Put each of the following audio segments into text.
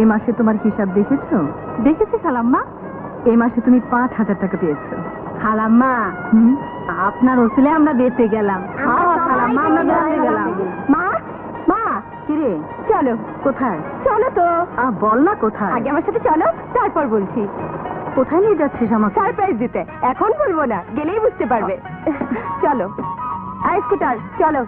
এই মাসে তোমার হিসাব দেখেছ? দেখেছি খালাম্মা। এই মাসে তুমি পাঁচ হাজার টাকা পেয়েছ। খালাম্মা আপনার ওসিলে আমরা বেঁচে গেলাম। খালাম্মা আমরা বেঁচে গেলাম। মা মা কিরে? চলো কোথায়? চলো তো। বল না কোথায়? আগে আমার সাথে চলো তারপর বলছি। কোথায় নিয়ে যাচ্ছিস আমাকে? সারপ্রাইজ দিতে। এখন বলব না গেলেই বুঝতে পারবে। চলো। স্কুটার চলো।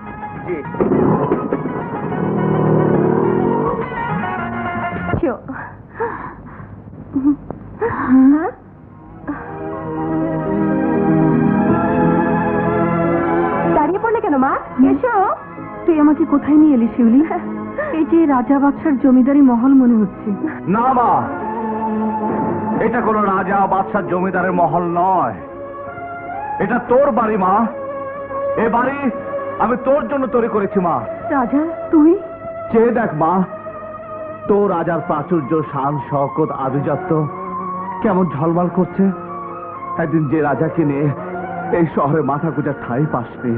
দাঁড়িয়ে পড়লে কেন মা? এসো। তুই আমাকে কোথায় নিয়ে এলি শিউলি? এই যে রাজা বাদশার জমিদারি মহল মনে হচ্ছে। না মা। এটা কোনো রাজা বাদশার জমিদারের মহল নয়। এটা তোর বাড়ি মা। এ বাড়ি আমি তোর জন্য তৈরি করেছি মা। রাজা তুই? চেয়ে দেখ মা। তোর রাজার প্রাচুর্য শান শকত আভিজাত্য কেমন ঝলমল করছে? একদিন যে রাজাকে নিয়ে এই শহরে মাথা গুজার ঠাই পাসনি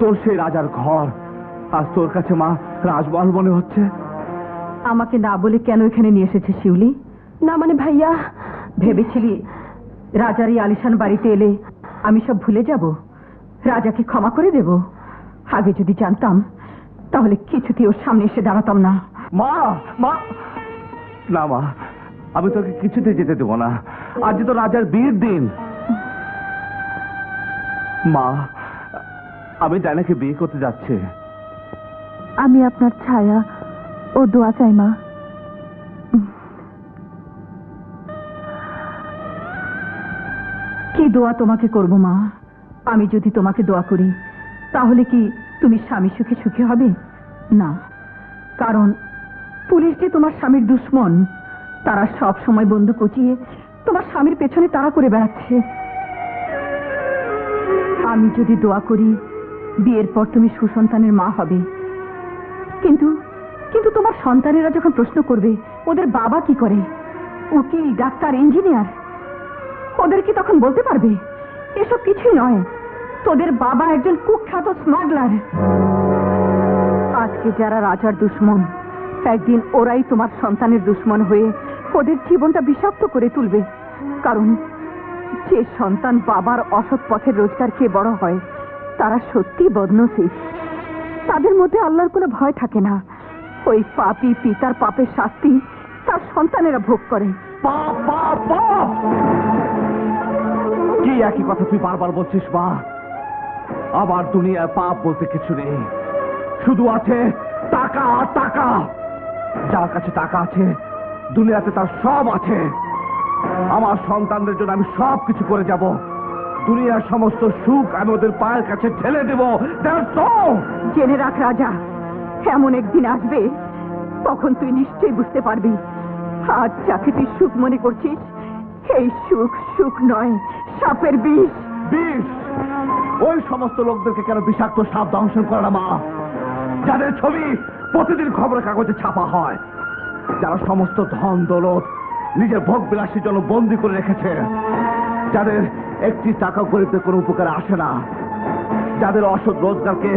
তোর সেই রাজার ঘর। আজ তোর কাছে মা রাজমহল মনে হচ্ছে? আমাকে না বলে কেন এখানে নিয়ে এসেছে শিউলি? না মানে ভাইয়া। ভেবেছিলি রাজার এই আলিশান বাড়িতে এলে আমি সব ভুলে যাব? রাজাকে ক্ষমা করে দেব? আগে যদি জানতাম তাহলে কিছুতেই ওর সামনে এসে দাঁড়াতাম না। মা মা। না, মা, আমি তোকে কিছুতে যেতে দেবো না। আজ তো রাজার বিয়ের দিন। মা, আমি ডাইনাকে বিয়ে করতে যাচ্ছে। আমি আপনার ছায়া ও দোয়া চাই, মা। কি দোয়া তোমাকে করব, মা? আমি যদি তোমাকে দোয়া করি, তাহলে কি তুমি স্বামী সুখে সুখে হবে? না, কারণ পুলিশ যে তোমার স্বামীর দুশ্মন। তারা সব সময় বন্ধু কচিয়ে তোমার স্বামীর পেছনে তাড়া করে বেড়াচ্ছে। আমি যদি দোয়া করি, বিয়ের পর তুমি সুসন্তানের মা হবে। কিন্তু কিন্তু তোমার সন্তানেরা যখন প্রশ্ন করবে, ওদের বাবা কি করে? উকিল, ডাক্তার, ইঞ্জিনিয়ার? ওদের কি তখন বলতে পারবে? এসব কিছুই নয়। তোদের বাবা একজন কুখ্যাত স্মাগলার। আজকে যারা রাজার দুশ্মন একদিন ওরাই তোমার সন্তানের দুশ্মন হয়ে ওদের জীবনটা বিষাক্ত করে তুলবে। কারণ যে সন্তান বাবার অসৎ পথের রোজগার খেয়ে বড় হয়, তারা সত্যি বদনসিব তাদের মধ্যে আল্লাহর কোনো ভয় থাকে না। ওই পাপি পিতার পাপের শাস্তি তার সন্তানেরা ভোগ করে। কি একই কথা তুই বারবার বলছিস, মা? আবার দুনিয়ায় পাপ বলতে কিছু নেই। শুধু আছে টাকা টাকা। যার কাছে টাকা আছে দুনিয়াতে তার সব আছে। আমার সন্তানদের জন্য আমি সব কিছু করে যাব। দুনিয়ার সমস্ত সুখ আমি ওদের পায়ের কাছে ঠেলে দেবো! জেনে রাখ রাজা এমন একদিন আসবে তখন তুই নিশ্চয়ই বুঝতে পারবি। আজ যাকে তুই সুখ মনে করছিস এই সুখ সুখ নয় সাপের বিষ। বিষ! ওই সমস্ত লোকদেরকে কেন বিষাক্ত সাপ দংশন করে না মা? যাদের ছবি প্রতিদিন খবরের কাগজে ছাপা হয়। যারা সমস্ত ধন দৌলত নিজের ভোগ বিলাসীর জন্য বন্দি করে রেখেছে, যাদের একটি টাকা গরিবদের কোনো উপকারে আসে না, যাদের অসৎ রোজগারকে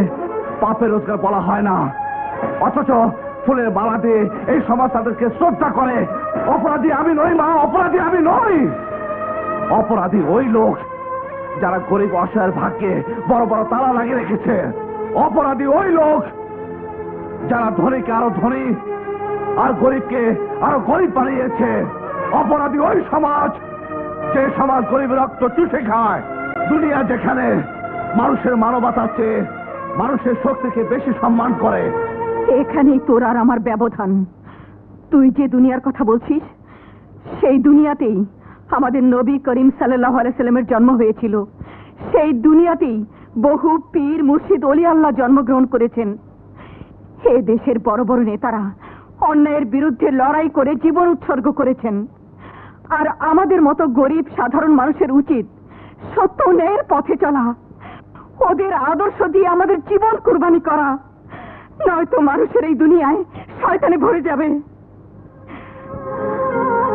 পাপের রোজগার বলা হয় না, অথচ ফুলের মালা দিয়ে এই সমাজ তাদেরকে শ্রদ্ধা করে, অপরাধী আমি নই মা, অপরাধী আমি নই। অপরাধী ওই লোক যারা গরিব অসহায়ের ভাগ্যে বড় বড় তালা লাগিয়ে রেখেছে, অপরাধী ওই লোক যারা ধনীকে আরও ধনী, আর গরিবকে আরও গরিব বানিয়েছে, অপরাধী ওই সমাজ, যে সমাজ গরিবের রক্ত চুষে খায়। দুনিয়া যেখানে মানুষের মানবতার চেয়ে মানুষের শক্তিকে বেশি সম্মান করে। এখানেই তোর আর আমার ব্যবধান। তুই যে দুনিয়ার কথা বলছিস, সেই দুনিয়াতেই আমাদের নবী করিম সাল্লাহ জন্ম হয়েছিল। সেই দুনিয়াতেই বহু পীর, মুর্শিদ অলি আল্লাহ জন্মগ্রহণ করেছেন। এ দেশের বড় বড় নেতারা অন্যায়ের বিরুদ্ধে লড়াই করে জীবন উৎসর্গ করেছেন। আর আমাদের মতো গরিব, সাধারণ মানুষের উচিত সত্য ন্যায়ের পথে চলা। ওদের আদর্শ দিয়ে আমাদের জীবন কুরবানি করা। নয়তো মানুষের এই দুনিয়ায় শয়তানে ভরে যাবে।